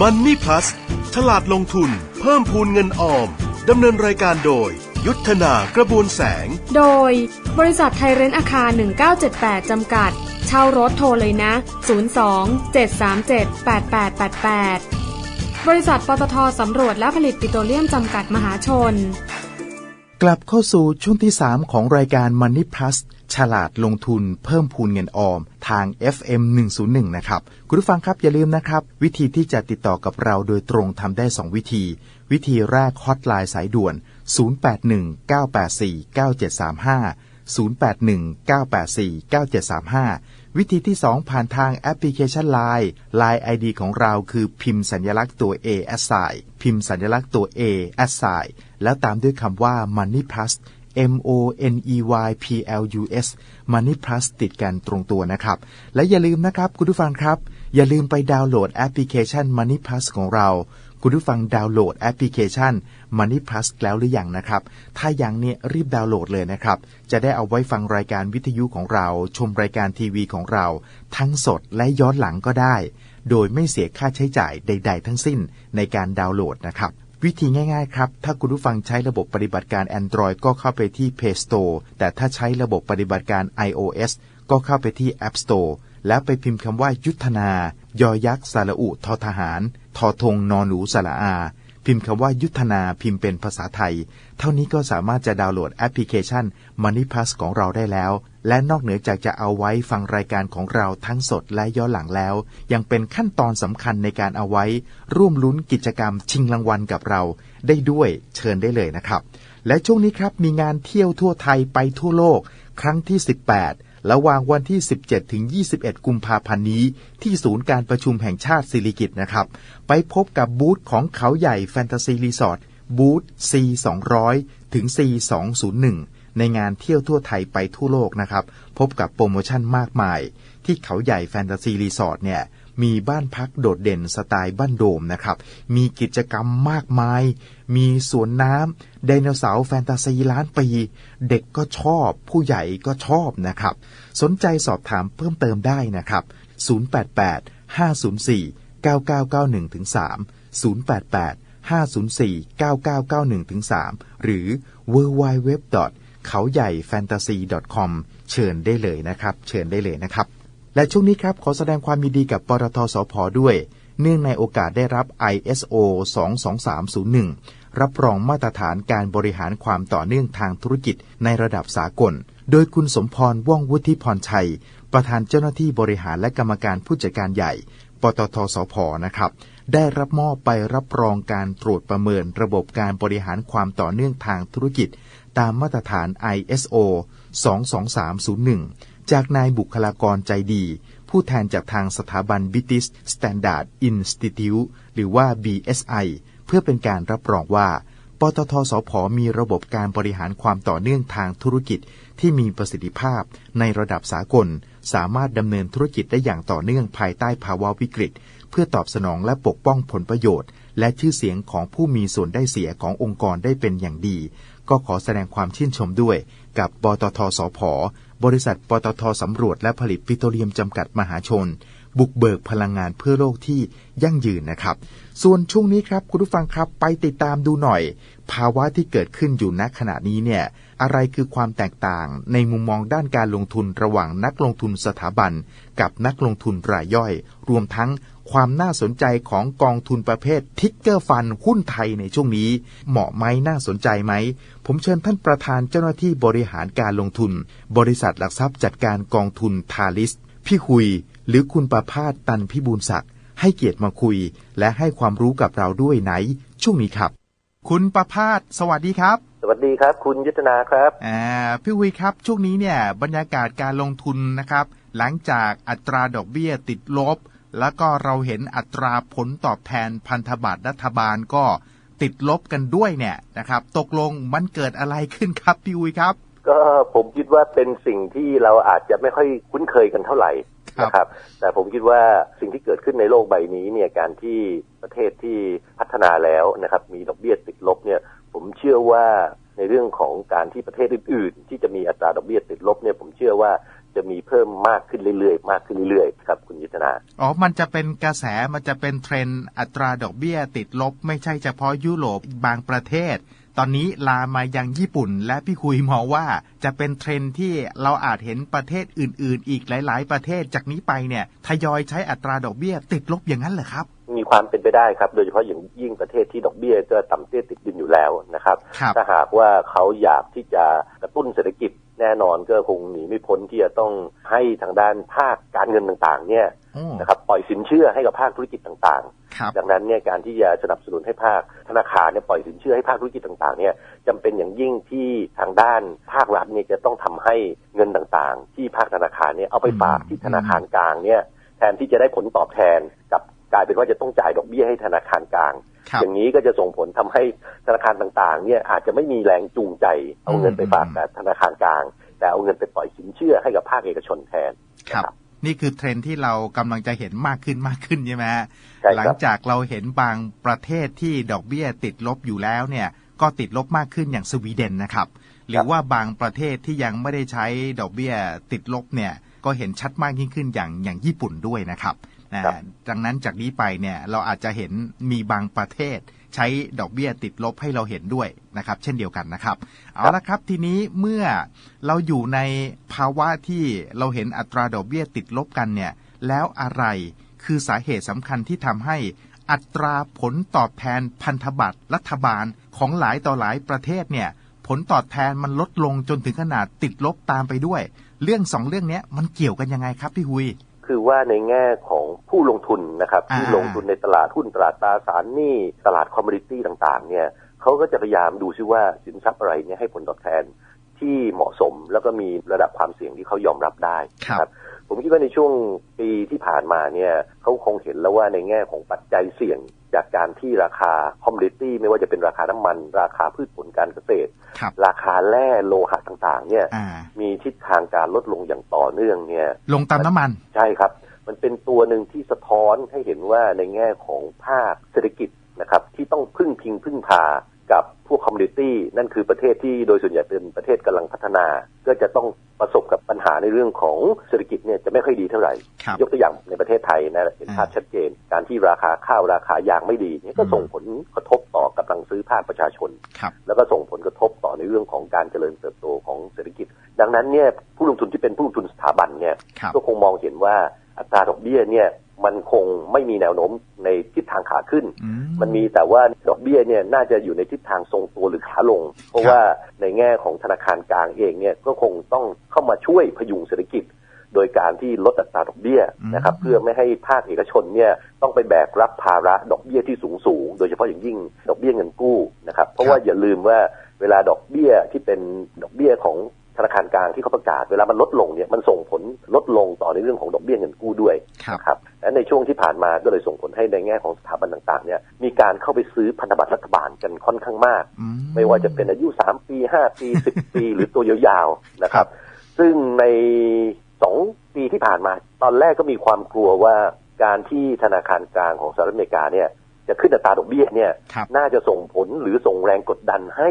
มันนี่พลัสฉลาดลงทุน เพิ่มพูนเงินออม ดำเนินรายการโดย ยุทธนากระบวนแสง โดย บริษัทไทยเรนท์อาคาร 1978 จำกัด เช่ารถโทรเลยนะ 02 737 8888 บริษัทปตทสำรวจและผลิตปิโตรเลียมจำกัดมหาชน กลับเข้าสู่ช่วงที่ 3 ของรายการ Money Plus ฉลาดลงทุนเพิ่มพูนเงินออม ทาง FM 101 นะครับ คุณผู้ฟังครับอย่าลืมนะครับ วิธีที่จะติดต่อกับเราโดยตรงทำได้ 2 วิธี วิธีแรกฮอตไลน์สายด่วน 081 984 9735 081 984 9735 วิธีที่ 2 ผ่านทางแอปพลิเคชัน Line Line ID ของเราคือพิมพ์สัญลักษณ์ตัว A s i พิมพ์สัญลักษณ์ตัว A s i แล้วตามด้วยคำว่า Money Plus M O N E Y P L U S Money Plus ติดกันตรงตัวนะครับ และอย่าลืมนะครับคุณผู้ฟังครับ อย่าลืมไปดาวน์โหลดแอปพลิเคชัน Money Plus ของเรา คุณผู้ฟังดาวน์โหลดแอปพลิเคชัน Money Plus แล้วหรือยังนะครับ ถ้ายังเนี่ยรีบดาวน์โหลดเลยนะครับ จะได้เอาไว้ฟังรายการวิทยุของเรา ชมรายการทีวีของเรา ทั้งสดและย้อนหลังก็ได้ โดยไม่เสียค่าใช้จ่ายใด ๆ ทั้งสิ้นในการดาวน์โหลดนะครับ วิธีง่ายๆครับ ถ้าคุณผู้ฟังใช้ระบบปฏิบัติการ Android ก็เข้าไปที่ Play Store แต่ถ้าใช้ระบบปฏิบัติการ iOS ก็เข้าไปที่ App Store แล้วไปพิมพ์คำว่ายุทธนา ยอยักษ์สระอุทอทหาร ทอทงนอนหนูสระอา พิมพ์คำว่ายุทธนาพิมพ์เป็นภาษาไทย เท่านี้ก็สามารถจะดาวน์โหลดแอปพลิเคชัน Money Plus ของเราได้แล้ว และนอกเหนือจากจะเอาไว้ฟังรายการของเราทั้งสดและย้อนหลังแล้ว ยังเป็นขั้นตอนสำคัญในการเอาไว้ ร่วมลุ้นกิจกรรมชิงรางวัลกับเรา ได้ด้วยเชิญได้เลยนะครับ และช่วงนี้ครับมีงานเที่ยวทั่วไทยไปทั่วโลก ครั้งที่ 18 ระหว่างวันที่ 17 ถึง 21 กุมภาพันธ์นี้ ที่ศูนย์การประชุมแห่งชาติสิริกิตนะครับ ไปพบกับบูธของเขาใหญ่แฟนตาซีรีสอร์ทบูธ C 200 ถึง C 201 ในงานเที่ยวทั่วไทยไปทั่วโลกนะครับ พบกับโปรโมชั่นมากมาย ที่เขาใหญ่แฟนตาซีรีสอร์ทเนี่ยมีบ้านพักโดดเด่นสไตล์บ้านโดมนะครับ มีกิจกรรมมากมาย มีสวนน้ำไดโนเสาร์แฟนตาซีล้านปี เด็กก็ชอบ ผู้ใหญ่ก็ชอบนะครับ สนใจสอบถามเพิ่มเติมได้นะครับ 088 504 9991ถึง3 088 504 9991ถึง3หรือ www. เขาใหญ่ fantasy com เชิญได้เลยนะครับ เชิญได้เลยนะครับ และช่วงนี้ครับ ขอแสดงความยินดีกับปตทสพด้วย เนื่องในโอกาสได้รับ ISO 22301 รับรองมาตรฐานการบริหารความต่อเนื่องทางธุรกิจในระดับสากล โดยคุณสมพรว่องวุฒิพรชัย ประธานเจ้าหน้าที่บริหารและกรรมการผู้จัดการใหญ่ ปตทสพนะครับได้รับมอบไปรับรองการตรวจประเมินระบบการบริหารความต่อเนื่องทางธุรกิจ ตามมาตรฐาน ISO 22301 จากนายบุคลากรใจดี ผู้แทนจากทางสถาบัน British Standard Institute หรือว่า BSI เพื่อเป็นการรับรองว่า ปตทสพมีระบบการบริหารความต่อเนื่องทางธุรกิจที่มีประสิทธิภาพในระดับสากล สามารถดำเนินธุรกิจได้อย่างต่อเนื่องภายใต้ภาวะวิกฤต เพื่อตอบสนองและปกป้องผลประโยชน์ และชื่อเสียงของผู้มีส่วนได้เสียขององค์กรได้เป็นอย่างดี ก็ขอแสดงความชื่นชมด้วย กับปตทสพบริษัทปตทสำรวจและผลิตปิโตรเลียมจำกัดมหาชน บุกเบิกพลังงานเพื่อโลกที่ยั่งยืนนะครับ ส่วนช่วงนี้ครับคุณผู้ฟังครับไปติดตามดูหน่อย ภาวะที่เกิดขึ้นอยู่ณขณะนี้เนี่ยอะไรคือความแตกต่างในมุมมองด้านการลงทุนระหว่างนักลงทุนสถาบัน กับนักลงทุนรายย่อย รวมทั้ง ความน่าสนใจของกองทุนประเภททิกเกอร์ฟันหุ้นไทยในช่วงนี้ เหมาะไหมน่าสนใจไหม ผมเชิญท่านประธานเจ้าหน้าที่บริหารการลงทุน บริษัทหลักทรัพย์จัดการกองทุนทาลิส พี่คุย หรือคุณประพาสตันพิบูลศักดิ์ให้เกียรติมาคุย และให้ความรู้กับเราด้วยไหน ช่วงนี้ครับ คุณประพาสสวัสดีครับสวัสดีครับ คุณยุทธนาครับอ่าพี่คุยครับ ช่วงนี้เนี่ย บรรยากาศการลงทุนนะครับ หลังจากอัตราดอกเบี้ยติดลบ แล้วก็เราเห็นอัตราผลตอบแทนพันธบัตรรัฐบาลก็ติดลบกันด้วยเนี่ยนะครับ ตกลงมันเกิดอะไรขึ้นครับพี่อุยครับ ก็ผมคิดว่าเป็นสิ่งที่เราอาจจะไม่ค่อยคุ้นเคยกันเท่าไหร่ครับนะครับ แต่ผมคิดว่าสิ่งที่เกิดขึ้นในโลกใบนี้เนี่ยการที่ประเทศที่พัฒนาแล้วนะครับ มีดอกเบี้ยติดลบเนี่ย ผมเชื่อว่าในเรื่องของการที่ประเทศอื่น ๆ ที่จะมีอัตราดอกเบี้ยติดลบเนี่ยผมเชื่อว่า จะมีเพิ่มมากขึ้นเรื่อยๆ มากขึ้นเรื่อยๆ ครับคุณยุทธนา อ๋อ มันจะเป็นกระแส มันจะเป็นเทรนด์อัตราดอกเบี้ยติดลบ ไม่ใช่เฉพาะยุโรปบางประเทศ ตอนนี้ลามมายังญี่ปุ่น และพี่คุยมองว่าจะเป็นเทรนด์ที่เราอาจเห็นประเทศอื่น ๆ อีกหลาย ๆ ประเทศจากนี้ไปเนี่ยทยอยใช้อัตราดอกเบี้ยติดลบอย่างนั้นเหรอครับมีความเป็นไปได้ครับ โดยเฉพาะอย่างยิ่งประเทศที่ดอกเบี้ยก็ต่ำเตี้ยติดดินอยู่แล้วนะครับครับถ้าหากว่าเขาอยากที่จะกระตุ้นเศรษฐกิจ แน่นอนก็คงหนีไม่พ้นที่จะต้องให้ทางด้านภาคการเงินต่างๆ เนี่ยโอ้นะครับปล่อยสินเชื่อให้กับภาคธุรกิจต่างครับๆดังนั้นเนี่ยการที่จะสนับสนุนให้ภาคธนาคารเนี่ยปล่อยสินเชื่อให้ภาคธุรกิจต่างๆ เนี่ยจำเป็นอย่างยิ่งที่ทางด้านภาครัฐเนี่ยจะต้องทำให้เงินต่างๆ ที่ภาคธนาคารเนี่ยเอาไปฝากที่ธนาคารกลางเนี่ยแทนที่จะได้ผลตอบแทนกลับกลายเป็นว่าจะต้องจ่ายดอกเบี้ยให้ธนาคารกลางครับ อย่างนี้ก็จะส่งผลทำให้ธนาคารต่างๆ เนี่ยอาจจะไม่มีแรงจูงใจเอาเงินไปฝากกับธนาคารกลาง แต่เอาเงินไปปล่อยสินเชื่อให้กับภาคเอกชนแทนครับนี่คือเทรนด์ที่เรากำลังจะเห็นมากขึ้นมากขึ้นใช่ไหมฮะใช่ครับหลังจากเราเห็นบางประเทศที่ดอกเบี้ยติดลบอยู่แล้วเนี่ยก็ติดลบมากขึ้นอย่างสวีเดนนะครับ หรือว่าบางประเทศที่ยังไม่ได้ใช้ดอกเบี้ยติดลบเนี่ยก็เห็นชัดมากยิ่งขึ้นอย่างอย่างญี่ปุ่นด้วยนะครับ นะครับดังนั้นจากนี้ไปเนี่ยเราอาจจะเห็นมีบางประเทศใช้ดอกเบี้ยติดลบให้เราเห็นด้วยนะครับ เช่นเดียวกันนะครับ เอาละครับทีนี้เมื่อเราอยู่ในภาวะที่เราเห็นอัตราดอกเบี้ยติดลบกันเนี่ย แล้วอะไรคือสาเหตุสำคัญที่ทำให้อัตราผลตอบแทนพันธบัตรรัฐบาลของหลายต่อหลายประเทศเนี่ย ผลตอบแทนมันลดลงจนถึงขนาดติดลบตามไปด้วย เรื่องสองเรื่องเนี้ยมันเกี่ยวกันยังไงครับพี่หุย คือว่าในแง่ของผู้ลงทุนนะครับอ่าที่ลงทุนในตลาดหุ้นตลาดตราสารหนี้ตลาดคอมมูนิตี้ต่างๆเนี่ยเขาก็จะพยายามดูซิว่าสินทรัพย์อะไรเนี่ยให้ผลตอบแทนที่เหมาะสมแล้วก็มีระดับความเสี่ยงที่เขายอมรับได้ครับนะ ผมคิดว่าในช่วงปีที่ผ่านมาเนี่ยเขาคงเห็นแล้วว่าในแง่ของปัจจัยเสี่ยง จากการที่ราคาคอมมูนิตี้ไม่ว่าจะเป็นราคาน้ำมัน ราคาพืชผลการเกษตรครับราคาแร่โลหะต่างๆเนี่ยอ่ามีทิศทางการลดลงอย่างต่อเนื่องเนี่ยลงตามน้ำมันใช่ครับ มันเป็นตัวหนึ่งที่สะท้อนให้เห็นว่าในแง่ของภาคเศรษฐกิจนะครับที่ต้องพึ่งพิงพึ่งพา กับพวกคอมมูนิตี้นั่นคือประเทศที่โดยส่วนใหญ่เป็นประเทศกำลังพัฒนา ก็จะต้องประสบกับปัญหาในเรื่องของเศรษฐกิจเนี่ยจะไม่ค่อยดีเท่าไหร่ครับยกตัวอย่างในประเทศไทยนะเห็นภาพชัดเจน การที่ราคาข้าวราคายางไม่ดีเนี่ยก็ส่งผลกระทบต่อกำลังซื้อภาคประชาชนครับแล้วก็ส่งผลกระทบต่อในเรื่องของการเจริญเติบโตของเศรษฐกิจ ดังนั้นเนี่ยผู้ลงทุนที่เป็นผู้ลงทุนสถาบันเนี่ยครับก็คงมองเห็นว่าอัตราดอกเบี้ยเนี่ย มันคงไม่มีแนวโน้มในทิศทางขาขึ้นอืมันมีแต่ว่าดอกเบี้ยเนี่ยน่าจะอยู่ในทิศทางทรงตัวหรือขาลง เพราะว่าในแง่ของธนาคารกลางเองเนี่ยก็คงต้องเข้ามาช่วยพยุงเศรษฐกิจ โดยการที่ลดอัตราดอกเบี้ยนะครับเพื่อไม่ให้ภาคเอกชนเนี่ยต้องไปแบกรับภาระดอกเบี้ยที่สูงสูงๆโดยเฉพาะอย่างยิ่งดอกเบี้ยเงินกู้นะครับเพราะว่าอย่าลืมว่าเวลาดอกเบี้ยที่เป็นดอกเบี้ยของ ธนาคารกลางที่เขาประกาศเวลามันลดลงเนี่ยมันส่งผลลดลงต่อในเรื่องของดอกเบี้ยเงินกู้ด้วยครับนะครับและในช่วงที่ผ่านมาก็เลยส่งผลให้ในแง่ของสถาบันต่างๆเนี่ยมีการเข้าไปซื้อพันธบัตรรัฐบาลกันค่อนข้างมากอืไม่ว่าจะเป็นอายุ 3 ปี 5 ปี 10 ปี หรือตัวยาวๆนะคครัรับบซึ่งใน 2 ปีที่ผ่านมา ตอนแรกก็มีความกลัวว่าการที่ธนาคารกลางของสหรัฐอเมริกาเนี่ยจะขึ้นอัตราดอกเบี้ยเนี่ยครับน่าจะส่งผลหรือส่งแรงกดดันให้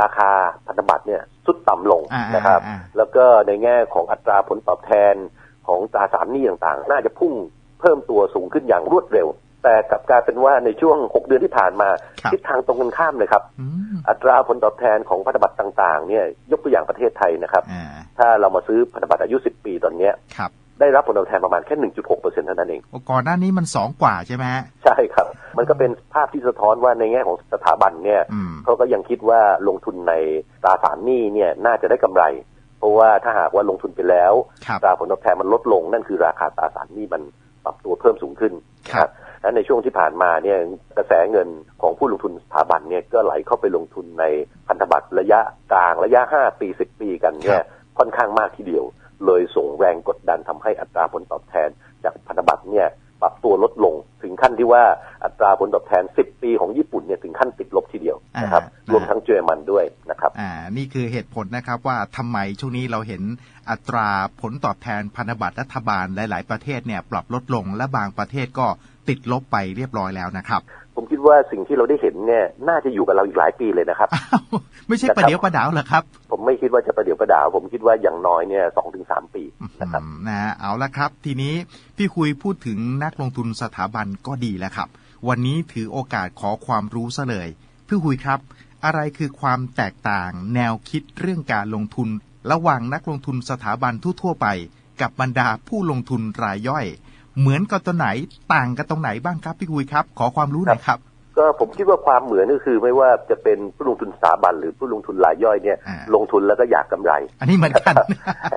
ราคาพันธบัตรเนี่ย สุดต่ำลงอ่านะครับอ่าแล้วก็ในแง่ของอัตราผลตอบแทนของตราสารหนี้ต่างๆ น่าจะพุ่งเพิ่มตัวสูงขึ้นอย่างรวดเร็ว แต่กลับกลายเป็นว่าในช่วง 6 เดือนที่ผ่านมาครับทิศทางตรงกันข้ามเลยครับอืมอัตราผลตอบแทนของพันธบัตรต่าง ๆ เนี่ยยกตัวอย่างประเทศไทยนะครับอ่าถ้าเรามาซื้อพันธบัตรอายุ 10 ปีตอนเนี้ยครับ ได้รับผลตอบแทนประมาณแค่ 1.6เปอร์เซ็นต์เท่านั้นเองโอ้ก่อนหน้านี้มันสองกว่าใช่ไหมฮะใช่ครับ มันก็เป็นภาพที่สะท้อนว่าในแง่ของสถาบันเนี่ยอืมเขาก็ยังคิดว่าลงทุนในตราสารหนี้เนี่ยน่าจะได้กำไร เพราะว่าถ้าหากว่าลงทุนไปแล้วครับตราผลตอบแทนมันลดลง นั่นคือราคาตราสารหนี้มันปรับตัวเพิ่มสูงขึ้นครับนะและในช่วงที่ผ่านมาเนี่ยกระแสเงินของผู้ลงทุนสถาบันเนี่ยก็ไหลเข้าไปลงทุนในพันธบัตรระยะกลางระยะ 5 ปี 10 ปีกันเนี่ยค่อนข้างมากทีเดียว เลยส่งแรงกดดันทำให้อัตราผลตอบแทน จากพันธบัตรเนี่ยปรับตัวลดลง ถึงขั้นที่ว่าอัตราผลตอบแทน 10 ปีของญี่ปุ่นเนี่ยถึงขั้นติดลบทีเดียวนะครับอ่ารวมทั้งเยอรมันด้วยนะครับอ่านี่คือเหตุผลนะครับว่าทำไมช่วงนี้เราเห็นอัตราผลตอบแทนพันธบัตรรัฐบาลหลาย ๆ ประเทศเนี่ยปรับลดลงและบางประเทศก็ติดลบไปเรียบร้อยแล้วนะครับ ผมคิดว่าสิ่งที่เราได้เห็นเนี่ย น่าจะอยู่กับเราอีกหลายปีเลยนะครับอ้าวไม่ใช่ประเดี๋ยวประดาวเหรอครับ ผมไม่คิดว่าจะประเดี๋ยวประดาว ผมคิดว่าอย่างน้อยเนี่ยสองถึงสามปีนะครับอืมนะฮะเอาละครับ ทีนี้พี่คุยพูดถึงนักลงทุนสถาบันก็ดีแล้วครับ วันนี้ถือโอกาสขอความรู้ซะเลยพี่คุยครับ อะไรคือความแตกต่างแนวคิดเรื่องการลงทุน ระหว่างนักลงทุนสถาบันทั่วๆไป กับบรรดาผู้ลงทุนรายย่อย เหมือนกับตัวไหนต่างกันตรงไหนบ้างครับพี่คุยครับ ขอความรู้หน่อยครับก็ผมคิดว่าความเหมือนก็คือไม่ว่าจะเป็นผู้ลงทุนสถาบันหรือผู้ลงทุนรายย่อยเนี่ยอ่าลงทุนแล้วก็อยากกำไร อันนี้เหมือนกัน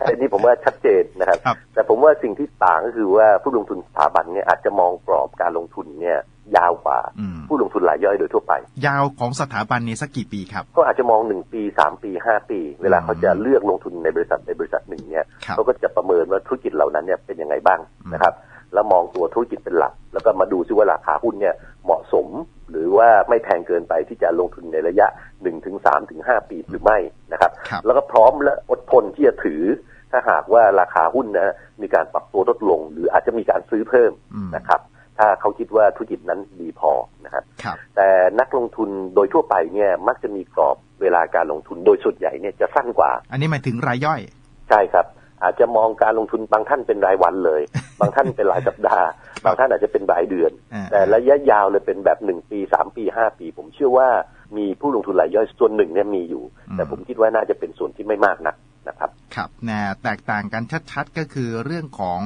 อันนี้ผมว่าชัดเจนนะครับครับ แต่ผมว่าสิ่งที่ต่างก็คือว่าผู้ลงทุนสถาบันเนี่ยอาจจะมองกรอบการลงทุนเนี่ยยาวกว่าอืมผู้ลงทุนรายย่อยโดยทั่วไป ยาวของสถาบันนี้สักกี่ปีครับ ก็อาจจะมองหนึ่งปีสามปีห้าปี เวลาเขาจะเลือกลงทุนในบริษัทในบริษัทหนึ่งเนี่ยครับเขาก็จะประเมินว่าธุรกิจเหล่านั้นเนี่ยเป็นยังไงบ้างอืมนะครับ แล้วมองตัวธุรกิจเป็นหลัก แล้วก็มาดูซิว่าราคาหุ้นเนี่ยเหมาะสม หรือว่าไม่แพงเกินไปที่จะลงทุนในระยะ1นถึงสถึงหปีหรือไม่นะครับครับแล้วก็พร้อมและอดทนที่จะถือ ถ้าหากว่าราคาหุ้นนะมีการปรับตัวลดลง หรืออาจจะมีการซื้อเพิ่มอืมนะครับ ถ้าเขาคิดว่าธุรกิจนั้นดีพอนะครับครับแต่นักลงทุนโดยทั่วไปเนี่ยมักจะมีกรอบเวลาการลงทุนโดยส่วนใหญ่เนี่ยจะสั้นกว่า อันนี้หมายถึงรายย่อย ใช่ครับ อาจจะมองการลงทุนบางท่านเป็นรายวันเลย บางท่านเป็นรายสัปดาห์ บางท่านอาจจะเป็นรายเดือนอ่าแต่ระยะยาวเลยเป็นแบบหนึ่งปีสามปีห้าปี ผมเชื่อว่ามีผู้ลงทุนรายย่อยส่วนหนึ่งเนี่ยมีอยู่ แต่ผมคิดว่าน่าจะเป็นส่วนที่ไม่มากนักนะครับครับนะแตกต่างกันชัดๆ ก็คือเรื่องของ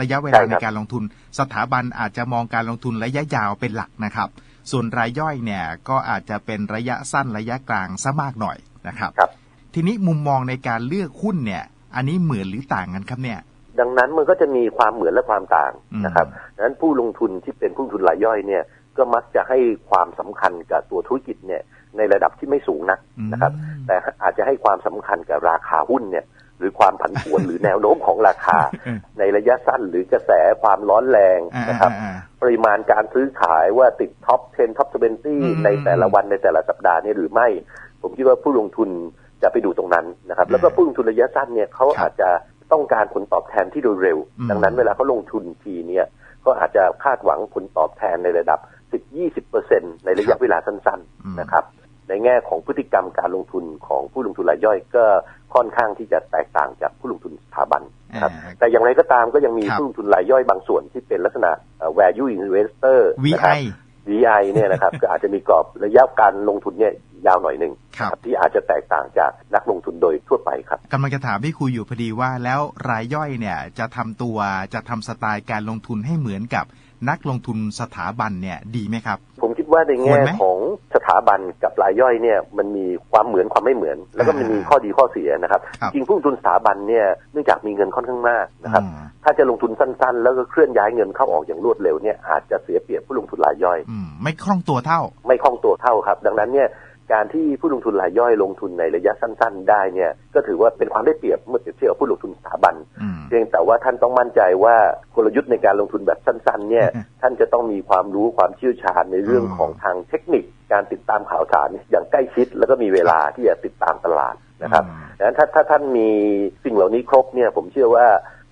ระยะเวใช่ลาครับในการลงทุน สถาบันอาจจะมองการลงทุนระยะยาวเป็นหลักนะครับ ส่วนรายย่อยเนี่ยก็อาจจะเป็นระยะสั้นระยะกลางซะมากหน่อยนะครับครับทีนี้มุมมองในการเลือกหุ้นเนี่ย อันนี้เหมือนหรือต่างกันครับเนี่ย ดังนั้นมันก็จะมีความเหมือนและความต่างอืมนะครับดังนั้นผู้ลงทุนที่เป็นผู้ลงทุนรายย่อยเนี่ยก็มักจะให้ความสำคัญกับตัวธุรกิจเนี่ยในระดับที่ไม่สูงนักนะครับอืมแต่อาจจะให้ความสำคัญกับราคาหุ้นเนี่ยหรือความผันผวนหรือแนวโน้มของราคาเออในระยะสั้นหรือกระแสความร้อนแรงอ่านะครับอ่าปริมาณการซื้อขายว่าติดท็อป 10 ท็อปอืม20 ในแต่ละวันในแต่ละสัปดาห์นี้หรือไม่ ผมคิดว่าผู้ลงทุน จะไปดูตรงนั้นนะครับ แล้วก็ผู้ลงทุนระยะสั้นเนี่ยเขาครับอาจจะต้องการผลตอบแทนที่โดยเร็วอืมดังนั้นเวลาเขาลงทุนทีเนี่ยก็อาจจะคาดหวังผลตอบแทนในระดับ 10-20%ในระยะเวลาสั้นอืมๆนะครับในแง่ของพฤติกรรมการลงทุนของผู้ลงทุนรายย่อยก็ค่อนข้างที่จะแตกต่างจากผู้ลงทุนสถาบันนะครับอ่าแต่อย่างไรก็ตามก็ยังมีครับผู้ลงทุนรายย่อยบางส่วนที่เป็นลักษณะเอ่อ value investor นะครับ VI VI เนี่ยนะครับก็อาจจะมีกรอบระยะการลงทุนเนี่ย ยาวหน่อยหนึ่งครับนะที่อาจจะแตกต่างจากนักลงทุนโดยทั่วไปครับกำลังจะถามพี่คุยอยู่พอดีว่าแล้วรายย่อยเนี่ยจะทำตัวจะทำสไตล์การลงทุนให้เหมือนกับนักลงทุนสถาบันเนี่ยดีไหมครับ ผมคิดว่าในควแง่รไหมของสถาบันกับรายย่อยเนี่ยมันมีความเหมือนความไม่เหมือน แล้วก็มันมีอ่าข้อดีข้อเสียนะครับครับ จริงผู้ลงทุนสถาบันเนี่ยเนื่องจากมีเงินค่อนข้างมากนะครับอืมถ้าจะลงทุนสั้นๆ แล้วก็เคลื่อนย้ายเงินเข้าออกอย่างรวดเร็วเนี่ยอาจจะเสียเปรียบผู้ลงทุนรายย่อยอืมไม่คล่องตัวเท่า ไม่คล่องตัวเท่าครับ ดังนั้นเนี่ย การที่ผู้ลงทุนรายย่อยลงทุนในระยะสั้น ๆ ได้เนี่ยก็ถือว่าเป็นความได้เปรียบเมื่อเปรียบเทียบกับผู้ลงทุนสถาบันอืมเพียงแต่ว่าท่านต้องมั่นใจว่ากลยุทธ์ในการลงทุนแบบสั้น ๆ เนี่ยอืมท่านจะต้องมีความรู้ความเชี่ยวชาญในเรื่องอืมของทางเทคนิค การติดตามข่าวสารอย่างใกล้ชิด แล้วก็มีเวลาที่จะติดตามตลาดนะครับอืมดังนั้นถ้าถ้าท่านมีสิ่งเหล่านี้ครบเนี่ยผมเชื่อว่า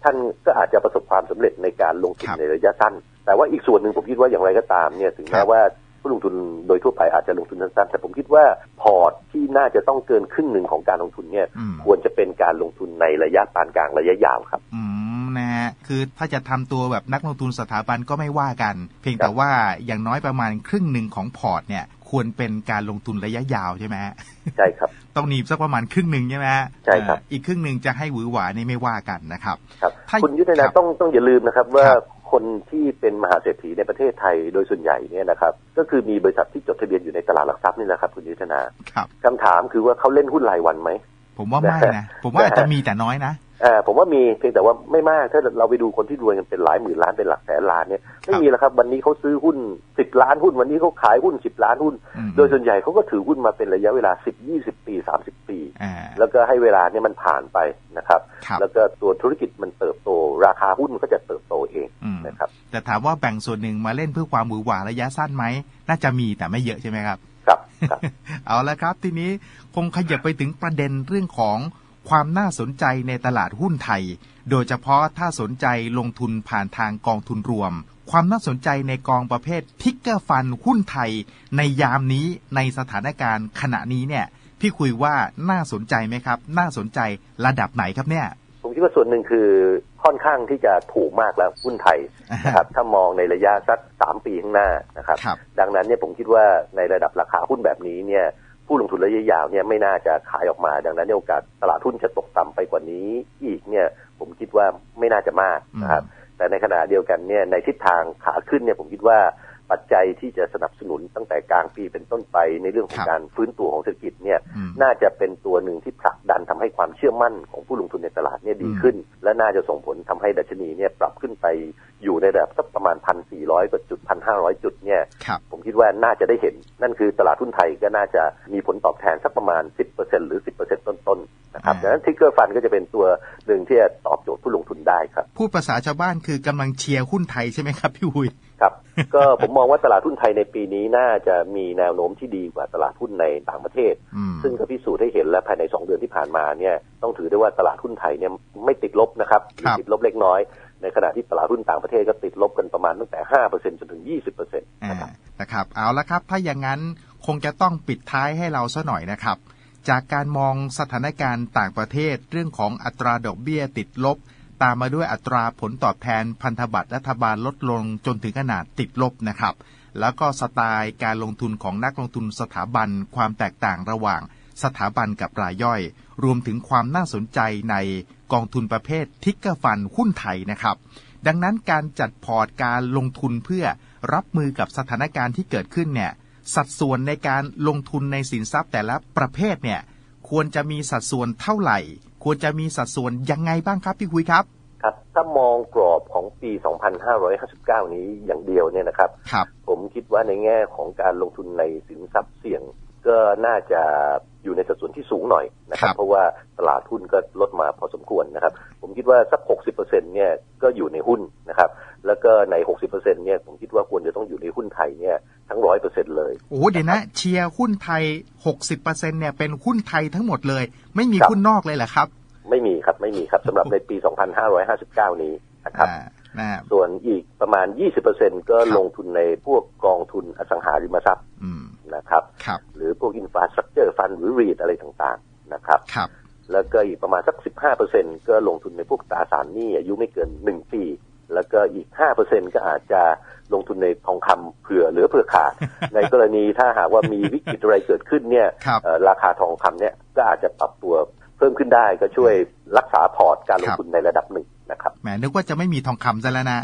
ท่านก็อาจจะประสบความสำเร็จในการลงทุนครับในระยะสั้น แต่ว่าอีกส่วนหนึ่งผมคิดว่าอย่างไรก็ตามเนี่ยถึงครัแม้บว่า ผู้ลงทุนโดยทั่วไปอาจจะลงทุนสั้นๆแต่ผมคิดว่าพอร์ตที่น่าจะต้องเกินครึ่งหนึ่งของการลงทุนเนี่ยอืมควรจะเป็นการลงทุนในระยะปานกลางระยะยาวครับอืมนะฮะคือถ้าจะทำตัวแบบนักลงทุนสถาบันก็ไม่ว่ากัน เพียงครัแต่บว่าอย่างน้อยประมาณครึ่งหนึ่งของพอร์ตเนี่ยควรเป็นการลงทุนระยะยาวใช่ไหมฮะใช่ครับ ต้องหนีบสักประมาณครึ่งหนึ่งใช่ไหมฮะใช่ครับเอ่ออีกครึ่งหนึ่งจะให้หวือหวานี่ไม่ว่ากันนะครับครับถ้าคุณยุทธคนารับต้องต้องอย่าลืมนะครับว่า ครับคนที่เป็นมหาเศรษฐีในประเทศไทยโดยส่วนใหญ่เนี่ยนะครับ ก็คือมีบริษัทที่จดทะเบียนอยู่ในตลาดหลักทรัพย์นี่แหละครับคุณยุทธนาครับคำถามคือว่าเขาเล่นหุ้นรายวันไหมผมว่าไม่นะ ผมว่าอาจจะมีแต่น้อยนะอ่า ผมว่ามีเพียงแต่ว่าไม่มาก ถ้าเราไปดูคนที่รวยกันเป็นหลายหมื่นล้านเป็นหลักแสนล้านเนี่ยไม่มีแล้วครับ วันนี้เขาซื้อหุ้นสิบล้านหุ้น วันนี้เขาขายหุ้นสิบล้านหุ้นอืมโดยส่วนใหญ่เขาก็ถือหุ้นมาเป็นระยะเวลาสิบยี่สิบปีสามสิบปีอ่าแล้วก็ให้เวลาเนี่ยมันผ่านไปนะครับครับ แล้วก็ตัวธุรกิจมันเติบโต ราคาหุ้นมันก็จะเติบโตเองอืมนะครับแต่ถามว่าแบ่งส่วนหนึ่งมาเล่นเพื่อความหวือหวาระยะสั้นไหมน่าจะมีแต่ไม่เยอะใช่ไหมครับ ครับครับเอาละครับ ทีนี้คงขยับไปถึงประเด็นเรื่องของ ความน่าสนใจในตลาดหุ้นไทย โดยเฉพาะถ้าสนใจลงทุนผ่านทางกองทุนรวม ความน่าสนใจในกองประเภททิกเกอร์ฟันหุ้นไทย ในยามนี้ในสถานการณ์ขณะนี้เนี่ย พี่คุยว่าน่าสนใจไหมครับ น่าสนใจระดับไหนครับเนี่ย ผมคิดว่าส่วนหนึ่งคือค่อนข้างที่จะถูกมากแล้วหุ้นไทยนะครับถ้ามองในระยะสักสามปีข้างหน้านะครับครับดังนั้นเนี่ยผมคิดว่าในระดับราคาหุ้นแบบนี้เนี่ย ผู้ลงทุนระยะยาวเนี่ยไม่น่าจะขายออกมา ดังนั้นเนี่ยโอกาสตลาดหุ้นจะตกต่ำไปกว่านี้ อีกเนี่ยผมคิดว่าไม่น่าจะมากนะครับแต่ในขณะเดียวกันเนี่ยในทิศทางขาขึ้นเนี่ยผมคิดว่า ปัจจัยที่จะสนับสนุนตั้งแต่กลางปีเป็นต้นไปในเรื่องของครับการฟื้นตัวของเศรษฐกิจเนี่ยอืมน่าจะเป็นตัวหนึ่งที่ผลักดันทำให้ความเชื่อมั่นของผู้ลงทุนในตลาดเนี่ยดีขึ้น และน่าจะส่งผลทำให้ดัชนีเนี่ยปรับขึ้นไปอยู่ในระดับสักประมาณพันสี่ร้อยกว่าจุดพันห้าร้อยจุดเนี่ยครับผมคิดว่าน่าจะได้เห็น นั่นคือตลาดหุ้นไทยก็น่าจะมีผลตอบแทนสักประมาณ10%หรือ10%ต้นๆนะครับอ่าดังนั้นทิกเกอร์ฟันก็จะเป็นตัวหนึ่งที่จะตอบโจทย์ผู้ลงทุนได้ครับ พูดภาษาชาวบ้านคือกำลังเชียร์หุ้นไทยใช่ไหมครับพี่หุยครับ ก็ผมมองว่าตลาดหุ้นไทยในปีนี้น่าจะมีแนวโน้มที่ดีกว่าตลาดหุ้นในต่างประเทศอืมซึ่งก็พิสูจน์ให้เห็นแล้วภายใน 2 เดือนที่ผ่านมาเนี่ยต้องถือได้ว่าตลาดหุ้นไทยเนี่ยไม่ติดลบนะครับหรือครับติดลบเล็กน้อยในขณะที่ตลาดหุ้นต่างประเทศก็ติดลบกันประมาณตั้งแต่ 5%จนถึง 20%อ่านะครับนะครับ เอาละครับ ถ้าอย่างนั้นคงจะต้องปิดท้ายให้เราซะหน่อยนะครับ จากการมองสถานการณ์ต่างประเทศเรื่องของอัตราดอกเบี้ยติดลบ ตามมาด้วยอัตราผลตอบแทนพันธบัตรรัฐบาลลดลงจนถึงขนาดติดลบนะครับ แล้วก็สไตล์การลงทุนของนักลงทุนสถาบันความแตกต่างระหว่างสถาบันกับรายย่อย รวมถึงความน่าสนใจในกองทุนประเภททิกเกอร์ฟันหุ้นไทยนะครับ ดังนั้นการจัดพอร์ตการลงทุนเพื่อรับมือกับสถานการณ์ที่เกิดขึ้นเนี่ย สัดส่วนในการลงทุนในสินทรัพย์แต่ละประเภทเนี่ยควรจะมีสัดส่วนเท่าไหร่ ควรจะมีสัดส่วนยังไงบ้างครับพี่คุยครับครับถ้ามองกรอบของปี 2559 นี้อย่างเดียวเนี่ยนะครับครับ ผมคิดว่าในแง่ของการลงทุนในสินทรัพย์เสี่ยง ก็น่าจะอยู่ในสัดส่วนที่สูงหน่อยนะครับครับเพราะว่าตลาดหุ้นก็ลดมาพอสมควรนะครับ ผมคิดว่าสัก 60%เนี่ยก็อยู่ในหุ้นนะครับ แล้วก็ใน 60%เนี่ยผมคิดว่าควรจะต้องอยู่ในหุ้นไทยเนี่ย ทั้ง100%เลย โอ้เดี๋ยวนะ เชียร์หุ้นไทย60%เนี่ยเป็นหุ้นไทยทั้งหมดเลย ไม่มีครับหุ้นนอกเลยเหรอครับ ไม่มีครับไม่มีครับสำหรับในปี2559นี้นะครับอ่านะฮะส่วนอีกประมาณ 20%ก็ครับลงทุนในพวกกองทุนอสังหาริมทรัพย์อืมนะครับครับหรือพวกอินฟราสตรักเจอร์ฟันหรือรีดอะไรต่างๆนะครับครับแล้วก็อีกประมาณสัก 15%ก็ลงทุนในพวกตราสารหนี้อายุไม่เกิน 1 ปี แล้วก็อีก 5%ก็อาจจะลงทุนในทองคำเผื่อเหลือเผื่อขาด ในกรณีถ้าหากว่ามีวิกฤตอะไรเกิดขึ้นเนี่ยครับเอ่อราคาทองคำเนี่ยก็อาจจะปรับตัวเพิ่มขึ้นได้ก็ช่วยรักษาพอร์ตการลงทุนในระดับหนึ่งนะครับแหมนึกว่าจะไม่มีทองคำซะแล้วนะ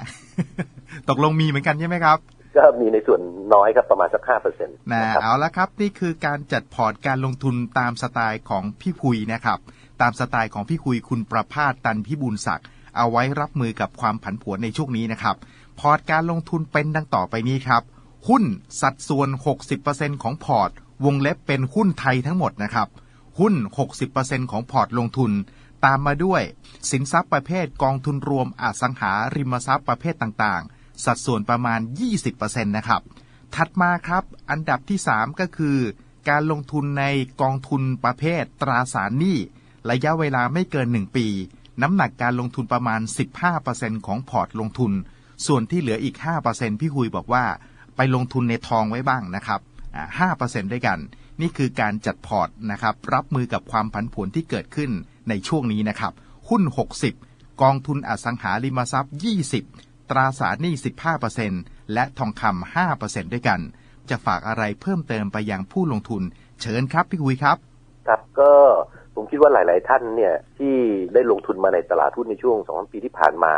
ตกลงมีเหมือนกันใช่ไหมครับก็มีในส่วนน้อยครับประมาณสัก5%นะนะครับเอาละครับ นี่คือการจัดพอร์ตการลงทุนตามสไตล์ของพี่คุยนะครับ ตามสไตล์ของพี่คุยคุณประพาสตันพิบูลศักดิ์ เอาไว้รับมือกับความผันผวนในช่วงนี้นะครับ พอร์ตการลงทุนเป็นดังต่อไปนี้ครับ หุ้นสัดส่วน 60%ของพอร์ต วงเล็บเป็นหุ้นไทยทั้งหมดนะครับ หุ้น 60%ของพอร์ตลงทุน ตามมาด้วย สินทรัพย์ประเภทกองทุนรวมอสังหาริมทรัพย์ประเภทต่างๆ สัดส่วนประมาณ 20%นะครับ ถัดมาครับ อันดับที่ 3 ก็คือ การลงทุนในกองทุนประเภทตราสารหนี้ระยะเวลาไม่เกิน 1 ปี น้ำหนักการลงทุนประมาณ 15%ของพอร์ตลงทุน ส่วนที่เหลืออีก 5%พี่คุยบอกว่า ไปลงทุนในทองไว้บ้างนะครับ5%ด้วยกัน นี่คือการจัดพอร์ตนะครับ รับมือกับความผันผวนที่เกิดขึ้นในช่วงนี้นะครับ หุ้น 60 กองทุนอสังหาริมทรัพย์ 20 ตราสารหนี้ 15%และทองคำ5%ด้วยกัน จะฝากอะไรเพิ่มเติมไปยังผู้ลงทุน เชิญครับพี่คุยครับ ครับก็ ผมคิดว่าหลาย ๆ ท่านเนี่ยที่ได้ลงทุนมาในตลาดหุ้นในช่วงสองปีที่ผ่านมา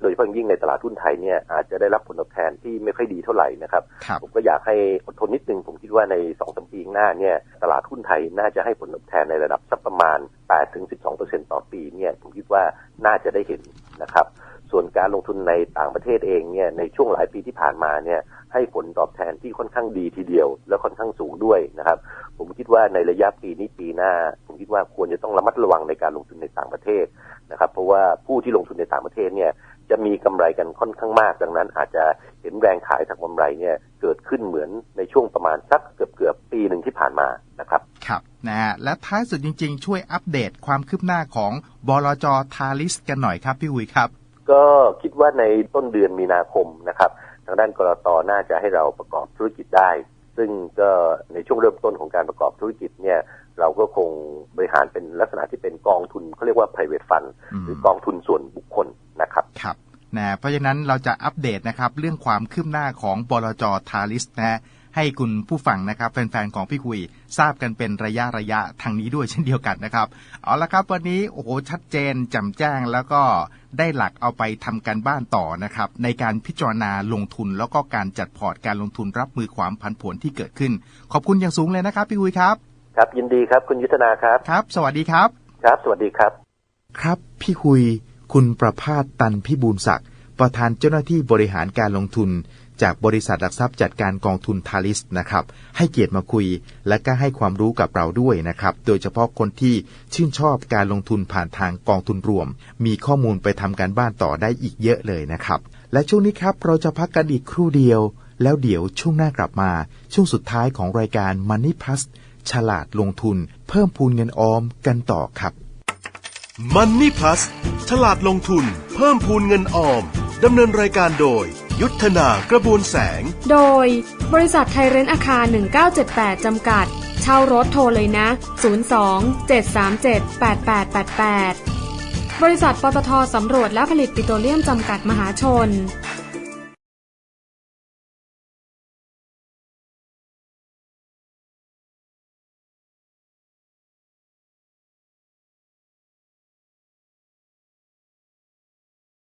โดยเฉพาะอย่างยิ่งในตลาดหุ้นไทยเนี่ยอาจจะได้รับผลตอบแทนที่ไม่ค่อยดีเท่าไหร่นะครับครับผมก็อยากให้อดทนนิดนึงผมคิดว่าใน2อสปีข้างหน้าเนี่ยตลาดหุ้นไทยน่าจะให้ผลตอบแทนในระดับสักประมาณ8-12%ต่อปีเนี่ยผมคิดว่าน่าจะได้เห็นนะครับส่วนการลงทุนในต่างประเทศเองเนี่ยในช่วงหลายปีที่ผ่านมาเนี่ย ให้ผลตอบแทนที่ค่อนข้างดีทีเดียว และค่อนข้างสูงด้วยนะครับ ผมคิดว่าในระยะปีนี้ปีหน้า ผมคิดว่าควรจะต้องระมัดระวังในการลงทุนในต่างประเทศนะครับ เพราะว่าผู้ที่ลงทุนในต่างประเทศเนี่ยจะมีกำไรกันค่อนข้างมาก ดังนั้น อาจจะเห็นแรงขายทางกำไรเนี่ยเกิดขึ้นเหมือนในช่วงประมาณสักเกือบเกือบๆปีหนึ่งที่ผ่านมานะครับครับนะฮะและท้ายสุดจริง ๆ ช่วยอัปเดตความคืบหน้าของบลจทาลิสกันหน่อยครับพี่หุยครับ ก็คิดว่าในต้นเดือนมีนาคมนะครับางด้านกรตน่าจะให้เราประกอบธุรกิจได้ ซึ่งก็ในช่วงเริ่มต้นของการประกอบธุรกิจเนี่ยเราก็คงบริหารเป็นลักษณะที่เป็นกองทุนเขาเรียกว่า private fund อืมหรือกองทุนส่วนบุคคลนะครับครับนะเพราะฉะนั้นเราจะอัปเดตนะครับเรื่องความคืบหน้าของบลจทาริสนะฮะ ให้คุณผู้ฟังนะครับแฟนๆของพี่คุยทราบกันเป็นระยะระยะทางนี้ด้วยเช่นเดียวกันนะครับ เอาละครับวันนี้โอ้โหชัดเจนแจ่มแจ้งแล้วก็ได้หลักเอาไปทำการบ้านต่อนะครับ ในการพิจารณาลงทุนแล้วก็การจัดพอร์ตการลงทุนรับมือความผันผวนที่เกิดขึ้น ขอบคุณอย่างสูงเลยนะครับพี่คุยครับ ครับยินดีครับคุณยุทธนาครับครับ สวัสดีครับ ครับ สวัสดีครับ ครับพี่คุย คุณประพาสตันพิบูลศักดิ์ประธานเจ้าหน้าที่บริหารการลงทุน จากบริษัทหลักทรัพย์จัดการกองทุนทาริสนะครับ ให้เกียรติมาคุย และก็ให้ความรู้กับเราด้วยนะครับ โดยเฉพาะคนที่ชื่นชอบการลงทุนผ่านทางกองทุนรวม มีข้อมูลไปทำการบ้านต่อได้อีกเยอะเลยนะครับ และช่วงนี้ครับเราจะพักกันอีกครู่เดียว แล้วเดี๋ยวช่วงหน้ากลับมา ช่วงสุดท้ายของรายการ Money Plus ฉลาดลงทุน เพิ่มพูนเงินออมกันต่อครับ Money Plus ฉลาดลงทุน เพิ่มพูนเงินออมดำเนินรายการโดย ยุทธนากระบวนแสง โดย บริษัทไทยเรนอาคาร 1978 จำกัด เช่ารถโทรเลยนะ 02 737 8888 บริษัทปตทสำรวจและผลิตปิโตรเลียมจำกัดมหาชน